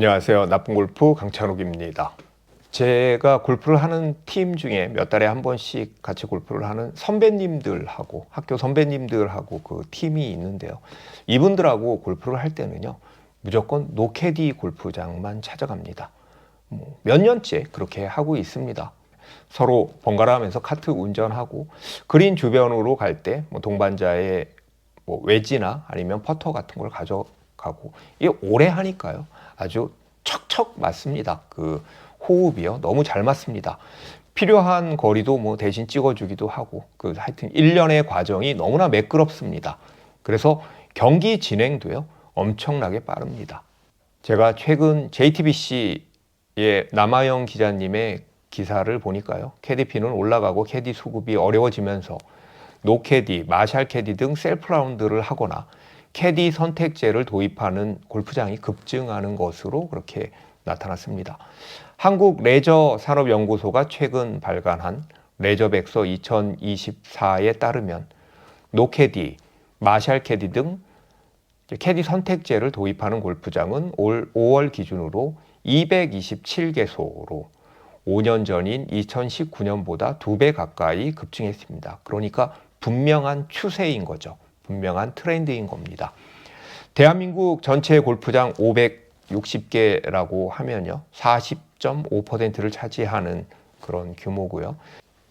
안녕하세요. 나쁜 골프 강찬욱입니다. 제가 골프를 하는 팀 중에 몇 달에 한 번씩 같이 골프를 하는 선배님들하고 학교 선배님들하고 그 팀이 있는데요. 이분들하고 골프를 할 때는요. 무조건 노캐디 골프장만 찾아갑니다. 뭐몇 년째 그렇게 하고 있습니다. 서로 번갈아 하면서 카트 운전하고 그린 주변으로 갈때뭐 동반자의 뭐 웨지나 아니면 퍼터 같은 걸 가져가고 이게 오래 하니까요. 아주 척척 맞습니다. 그 호흡이요. 너무 잘 맞습니다. 필요한 거리도 뭐 대신 찍어주기도 하고 그 하여튼 일련의 과정이 너무나 매끄럽습니다. 그래서 경기 진행도요. 엄청나게 빠릅니다. 제가 최근 JTBC의 남아영 기자님의 기사를 보니까요. 캐디피는 올라가고 캐디 수급이 어려워지면서 노캐디, 마샬 캐디 등 셀프 라운드를 하거나 캐디 선택제를 도입하는 골프장이 급증하는 것으로 그렇게 나타났습니다. 한국 레저 산업연구소가 최근 발간한 레저백서 2024에 따르면 노캐디, 마샬 캐디 등 캐디 선택제를 도입하는 골프장은 올 5월 기준으로 227개소로 5년 전인 2019년보다 2배 가까이 급증했습니다. 그러니까 분명한 추세인 거죠. 분명한 트렌드인 겁니다. 대한민국 전체 골프장 560개라고 하면요. 40.5%를 차지하는 그런 규모고요.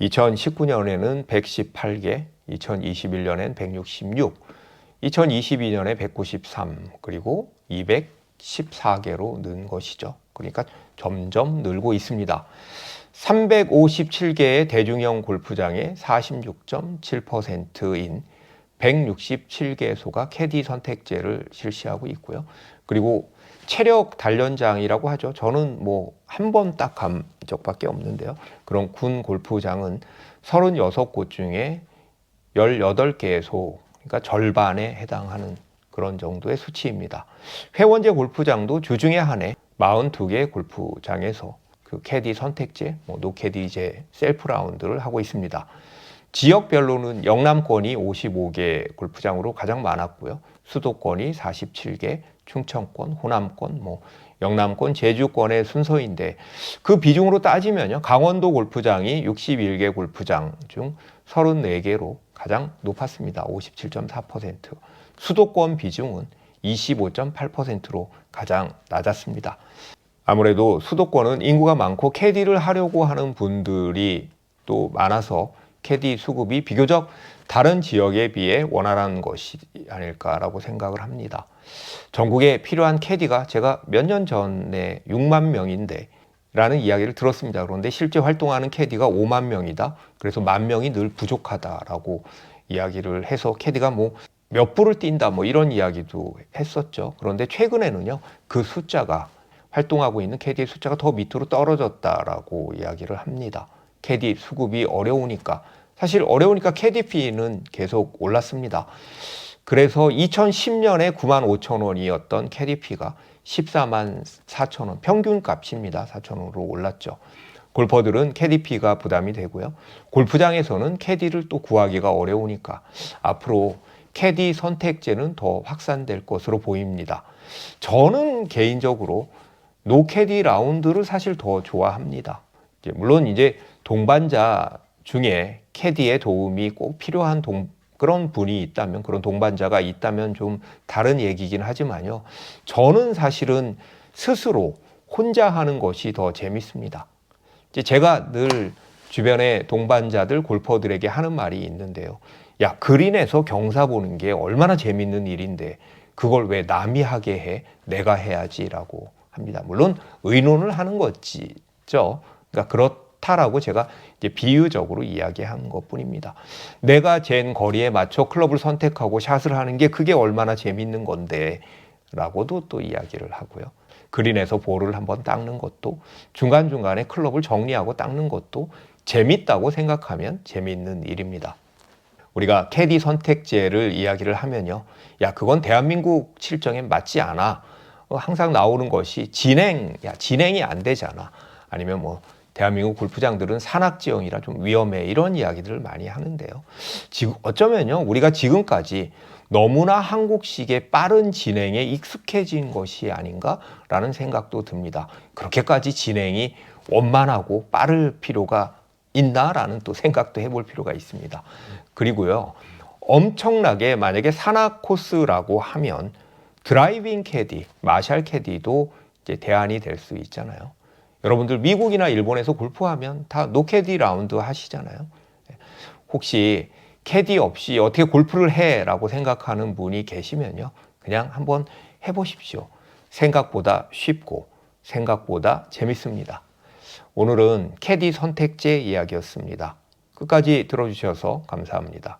2019년에는 118개, 2021년엔 166, 2022년에 193, 그리고 214개로 는 것이죠. 그러니까 점점 늘고 있습니다. 357개의 대중형 골프장의 46.7%인 167개소가 캐디 선택제를 실시하고 있고요. 그리고 체력 단련장이라고 하죠. 저는 뭐 한 번 딱 간 적밖에 없는데요. 그런 군 골프장은 36곳 중에 18개소, 그러니까 절반에 해당하는 그런 정도의 수치입니다. 회원제 골프장도 주중에 한 해 42개 골프장에서 그 캐디 선택제, 뭐 노캐디제 셀프 라운드를 하고 있습니다. 지역별로는 영남권이 55개 골프장으로 가장 많았고요. 수도권이 47개, 충청권, 호남권, 뭐 영남권, 제주권의 순서인데 그 비중으로 따지면요. 강원도 골프장이 61개 골프장 중 34개로 가장 높았습니다. 57.4%. 수도권 비중은 25.8%로 가장 낮았습니다. 아무래도 수도권은 인구가 많고 캐디를 하려고 하는 분들이 또 많아서 캐디 수급이 비교적 다른 지역에 비해 원활한 것이 아닐까라고 생각을 합니다. 전국에 필요한 캐디가 제가 몇 년 전에 6만 명인데 라는 이야기를 들었습니다. 그런데 실제 활동하는 캐디가 5만 명이다. 그래서 만 명이 늘 부족하다라고 이야기를 해서 캐디가 뭐몇 불을 뛴다 뭐 이런 이야기도 했었죠. 그런데 최근에는요. 그 숫자가 활동하고 있는 캐디의 숫자가 더 밑으로 떨어졌다라고 이야기를 합니다. 캐디 수급이 어려우니까 사실 어려우니까 캐디피는 계속 올랐습니다. 그래서 2010년에 9만 5천 원이었던 캐디피가 14만 4천 원 평균 값입니다. 4천 원으로 올랐죠. 골퍼들은 캐디피가 부담이 되고요. 골프장에서는 캐디를 또 구하기가 어려우니까 앞으로 캐디 선택제는 더 확산될 것으로 보입니다. 저는 개인적으로 노캐디 라운드를 사실 더 좋아합니다. 이제 물론 이제 동반자 중에 캐디의 도움이 꼭 필요한 동, 그런 분이 있다면 그런 동반자가 있다면 좀 다른 얘기긴 하지만요. 저는 사실은 스스로 혼자 하는 것이 더 재밌습니다. 이제 제가 늘 주변의 동반자들 골퍼들에게 하는 말이 있는데요. 야, 그린에서 경사 보는 게 얼마나 재밌는 일인데 그걸 왜 남이 하게 해? 내가 해야지라고 합니다. 물론 의논을 하는 거지죠. 그러니까 그렇다라고 제가 이제 비유적으로 이야기한 것 뿐입니다. 내가 잰 거리에 맞춰 클럽을 선택하고 샷을 하는 게 그게 얼마나 재밌는 건데 라고도 또 이야기를 하고요. 그린에서 볼을 한번 닦는 것도 중간중간에 클럽을 정리하고 닦는 것도 재밌다고 생각하면 재미있는 일입니다. 우리가 캐디 선택제를 이야기를 하면요. 야, 그건 대한민국 실정에 맞지 않아. 어, 항상 나오는 것이 진행, 야, 진행이 안 되잖아. 아니면 뭐 대한민국 골프장들은 산악지형이라 좀 위험해 이런 이야기들을 많이 하는데요. 지금 어쩌면요 우리가 지금까지 너무나 한국식의 빠른 진행에 익숙해진 것이 아닌가라는 생각도 듭니다. 그렇게까지 진행이 원만하고 빠를 필요가 있나라는 또 생각도 해볼 필요가 있습니다. 그리고요 엄청나게 만약에 산악 코스라고 하면 드라이빙 캐디, 마샬 캐디도 이제 대안이 될 수 있잖아요. 여러분들 미국이나 일본에서 골프하면 다 노캐디 라운드 하시잖아요. 혹시 캐디 없이 어떻게 골프를 해 라고 생각하는 분이 계시면요. 그냥 한번 해보십시오. 생각보다 쉽고 생각보다 재밌습니다. 오늘은 캐디 선택제 이야기였습니다. 끝까지 들어주셔서 감사합니다.